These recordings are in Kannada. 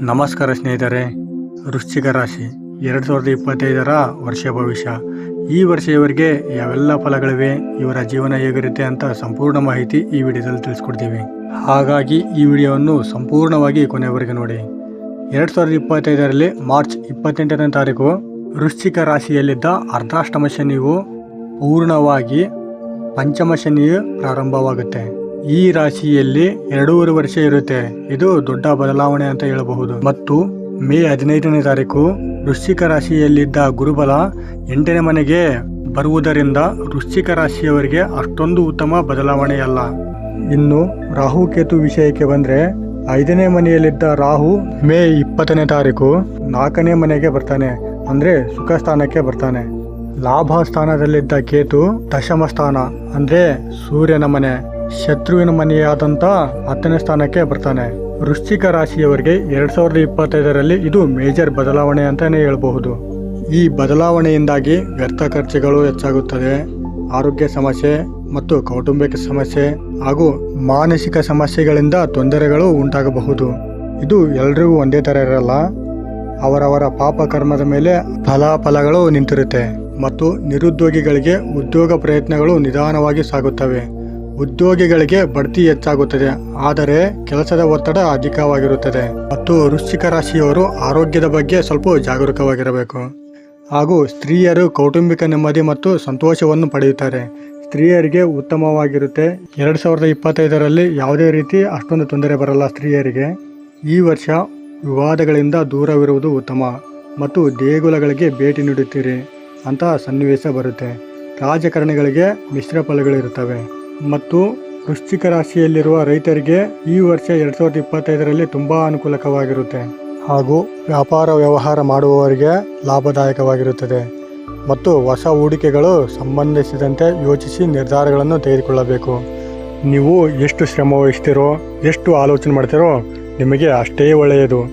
ನಮಸ್ಕಾರ ಸ್ನೇಹಿತರೆ. ವೃಶ್ಚಿಕ ರಾಶಿ ಎರಡು ಸಾವಿರದ ಇಪ್ಪತ್ತೈದರ ವರ್ಷ ಭವಿಷ್ಯ. ಈ ವರ್ಷ ಇವರಿಗೆ ಯಾವೆಲ್ಲ ಫಲಗಳಿವೆ, ಇವರ ಜೀವನ ಹೇಗಿರುತ್ತೆ ಅಂತ ಸಂಪೂರ್ಣ ಮಾಹಿತಿ ಈ ವಿಡಿಯೋದಲ್ಲಿ ತಿಳಿಸ್ಕೊಡ್ತೀವಿ. ಹಾಗಾಗಿ ಈ ವಿಡಿಯೋವನ್ನು ಸಂಪೂರ್ಣವಾಗಿ ಕೊನೆಯವರೆಗೆ ನೋಡಿ. ಎರಡು ಸಾವಿರದ ಇಪ್ಪತ್ತೈದರಲ್ಲಿ ಮಾರ್ಚ್ ಇಪ್ಪತ್ತೆಂಟನೇ ತಾರೀಕು, ವೃಶ್ಚಿಕ ರಾಶಿಯಲ್ಲಿದ್ದ ಅರ್ಧಾಷ್ಟಮ ಶನಿಯು ಪೂರ್ಣವಾಗಿ ಪಂಚಮ ಶನಿಯು ಪ್ರಾರಂಭವಾಗುತ್ತೆ. ಈ ರಾಶಿಯಲ್ಲಿ ಎರಡೂವರೆ ವರ್ಷ ಇರುತ್ತೆ. ಇದು ದೊಡ್ಡ ಬದಲಾವಣೆ ಅಂತ ಹೇಳಬಹುದು. ಮತ್ತು ಮೇ ಹದಿನೈದನೇ ತಾರೀಕು ವೃಶ್ಚಿಕ ರಾಶಿಯಲ್ಲಿದ್ದ ಗುರುಬಲ ಎಂಟನೇ ಮನೆಗೆ ಬರುವುದರಿಂದ ವೃಶ್ಚಿಕ ರಾಶಿಯವರಿಗೆ ಅಷ್ಟೊಂದು ಉತ್ತಮ ಬದಲಾವಣೆಯಲ್ಲ ಇನ್ನು ರಾಹು ಕೇತು ವಿಷಯಕ್ಕೆ ಬಂದ್ರೆ ಐದನೇ ಮನೆಯಲ್ಲಿದ್ದ ರಾಹು ಮೇ ಇಪ್ಪತ್ತನೇ ತಾರೀಕು ನಾಲ್ಕನೇ ಮನೆಗೆ ಬರ್ತಾನೆ. ಅಂದ್ರೆ ಸುಖ ಸ್ಥಾನಕ್ಕೆ ಬರ್ತಾನೆ. ಲಾಭ ಸ್ಥಾನದಲ್ಲಿದ್ದ ಕೇತು ದಶಮ ಸ್ಥಾನ, ಅಂದ್ರೆ ಸೂರ್ಯನ ಮನೆ. ಶತ್ರುವಿನ ಮನೆಯಾದಂಥ ಹತ್ತನೇ ಸ್ಥಾನಕ್ಕೆ ಬರ್ತಾನೆ. ವೃಶ್ಚಿಕ ರಾಶಿಯವರಿಗೆ ಎರಡ್ ಸಾವಿರದ ಇಪ್ಪತ್ತೈದರಲ್ಲಿ ಇದು ಮೇಜರ್ ಬದಲಾವಣೆ ಅಂತಾನೆ ಹೇಳಬಹುದು. ಈ ಬದಲಾವಣೆಯಿಂದಾಗಿ ವ್ಯರ್ಥ ಖರ್ಚುಗಳು ಹೆಚ್ಚಾಗುತ್ತದೆ. ಆರೋಗ್ಯ ಸಮಸ್ಯೆ ಮತ್ತು ಕೌಟುಂಬಿಕ ಸಮಸ್ಯೆ ಹಾಗೂ ಮಾನಸಿಕ ಸಮಸ್ಯೆಗಳಿಂದ ತೊಂದರೆಗಳು ಉಂಟಾಗಬಹುದು. ಇದು ಎಲ್ರಿಗೂ ಒಂದೇ ಥರ ಇರಲ್ಲ. ಅವರವರ ಪಾಪ ಕರ್ಮದ ಮೇಲೆ ಫಲಾಫಲಗಳು ನಿಂತಿರುತ್ತೆ ಮತ್ತು ನಿರುದ್ಯೋಗಿಗಳಿಗೆ ಉದ್ಯೋಗ ಪ್ರಯತ್ನಗಳು ನಿಧಾನವಾಗಿ ಸಾಗುತ್ತವೆ. ಉದ್ಯೋಗಿಗಳಿಗೆ ಬಡ್ತಿ ಹೆಚ್ಚಾಗುತ್ತದೆ, ಆದರೆ ಕೆಲಸದ ಒತ್ತಡ ಅಧಿಕವಾಗಿರುತ್ತದೆ ಮತ್ತು ವೃಶ್ಚಿಕ ರಾಶಿಯವರು ಆರೋಗ್ಯದ ಬಗ್ಗೆ ಸ್ವಲ್ಪ ಜಾಗರೂಕವಾಗಿರಬೇಕು. ಹಾಗೂ ಸ್ತ್ರೀಯರು ಕೌಟುಂಬಿಕ ನೆಮ್ಮದಿ ಮತ್ತು ಸಂತೋಷವನ್ನು ಪಡೆಯುತ್ತಾರೆ. ಸ್ತ್ರೀಯರಿಗೆ ಉತ್ತಮವಾಗಿರುತ್ತೆ. ಎರಡು ಸಾವಿರದ ಇಪ್ಪತ್ತೈದರಲ್ಲಿ ಯಾವುದೇ ರೀತಿ ಅಷ್ಟೊಂದು ತೊಂದರೆ ಬರಲ್ಲ ಸ್ತ್ರೀಯರಿಗೆ. ಈ ವರ್ಷ ವಿವಾದಗಳಿಂದ ದೂರವಿರುವುದು ಉತ್ತಮ ಮತ್ತು ದೇಗುಲಗಳಿಗೆ ಭೇಟಿ ನೀಡುತ್ತೀರಿ ಅಂತ ಸನ್ನಿವೇಶ ಬರುತ್ತೆ. ರಾಜಕಾರಣಿಗಳಿಗೆ ಮಿಶ್ರ ಫಲಗಳಿರುತ್ತವೆ ಮತ್ತು ವೃಶ್ಚಿಕ ರಾಶಿಯಲ್ಲಿರುವ ರೈತರಿಗೆ ಈ ವರ್ಷ ಎರಡು ಸಾವಿರದ ಇಪ್ಪತ್ತೈದರಲ್ಲಿ ತುಂಬ ಅನುಕೂಲಕವಾಗಿರುತ್ತೆ. ಹಾಗೂ ವ್ಯಾಪಾರ ವ್ಯವಹಾರ ಮಾಡುವವರಿಗೆ ಲಾಭದಾಯಕವಾಗಿರುತ್ತದೆ. ಮತ್ತು ಹೊಸ ಹೂಡಿಕೆಗಳು ಸಂಬಂಧಿಸಿದಂತೆ ಯೋಚಿಸಿ ನಿರ್ಧಾರಗಳನ್ನು ತೆಗೆದುಕೊಳ್ಳಬೇಕು. ನೀವು ಎಷ್ಟು ಶ್ರಮ ವಹಿಸ್ತೀರೋ, ಎಷ್ಟು ಆಲೋಚನೆ ಮಾಡ್ತೀರೋ ನಿಮಗೆ ಅಷ್ಟೇ ಒಳ್ಳೆಯದು.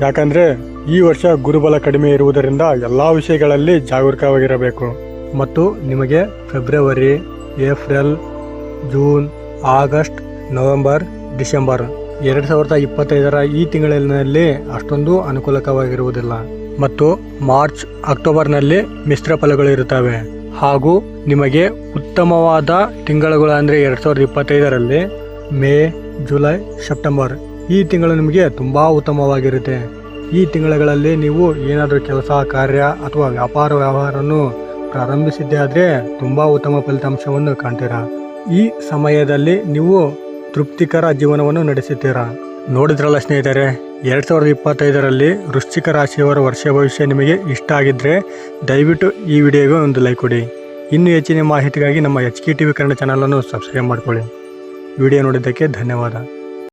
ಯಾಕಂದರೆ ಈ ವರ್ಷ ಗುರುಬಲ ಕಡಿಮೆ ಇರುವುದರಿಂದ ಎಲ್ಲ ವಿಷಯಗಳಲ್ಲಿ ಜಾಗರೂಕವಾಗಿರಬೇಕು. ಮತ್ತು ನಿಮಗೆ February, April June, August, November, December. ಎರಡು ಸಾವಿರದ ಇಪ್ಪತ್ತೈದರ ಈ ತಿಂಗಳಿನಲ್ಲಿ ಅಷ್ಟೊಂದು ಅನುಕೂಲಕವಾಗಿರುವುದಿಲ್ಲ ಮತ್ತು ಮಾರ್ಚ್, ಅಕ್ಟೋಬರ್ನಲ್ಲಿ ಮಿಶ್ರ ಫಲಗಳು ಇರುತ್ತವೆ. ಹಾಗೂ ನಿಮಗೆ ಉತ್ತಮವಾದ ತಿಂಗಳುಗಳು ಅಂದರೆ ಎರಡು ಸಾವಿರದ ಇಪ್ಪತ್ತೈದರಲ್ಲಿ ಮೇ, ಜುಲೈ, ಸೆಪ್ಟೆಂಬರ್. ಈ ತಿಂಗಳು ನಿಮಗೆ ತುಂಬ ಉತ್ತಮವಾಗಿರುತ್ತೆ. ಈ ತಿಂಗಳುಗಳಲ್ಲಿ ನೀವು ಏನಾದರೂ ಕೆಲಸ, ಕಾರ್ಯ ಅಥವಾ ವ್ಯಾಪಾರ ವ್ಯವಹಾರವನ್ನು ಪ್ರಾರಂಭಿಸಿದ್ದೇ ಆದರೆ ತುಂಬ ಉತ್ತಮ ಫಲಿತಾಂಶವನ್ನು ಕಾಣ್ತೀರಾ? ಈ ಸಮಯದಲ್ಲಿ ನೀವು ತೃಪ್ತಿಕರ ಜೀವನವನ್ನು ನಡೆಸುತ್ತೀರಾ ನೋಡಿದ್ರಲ್ಲ ಸ್ನೇಹಿತರೆ, ಎರಡು ಸಾವಿರದ ಇಪ್ಪತ್ತೈದರಲ್ಲಿ ವೃಶ್ಚಿಕ ರಾಶಿಯವರ ವರ್ಷ ಭವಿಷ್ಯ ನಿಮಗೆ ಇಷ್ಟ ಆಗಿದ್ದರೆ ದಯವಿಟ್ಟು ಈ ವಿಡಿಯೋಗೆ ಒಂದು ಲೈಕ್ ಕೊಡಿ. ಇನ್ನೂ ಹೆಚ್ಚಿನ ಮಾಹಿತಿಗಾಗಿ ನಮ್ಮ H K T V Kannada ಚಾನಲನ್ನು ಸಬ್ಸ್ಕ್ರೈಬ್ ಮಾಡ್ಕೊಳ್ಳಿ. ವಿಡಿಯೋ ನೋಡಿದ್ದಕ್ಕೆ ಧನ್ಯವಾದ.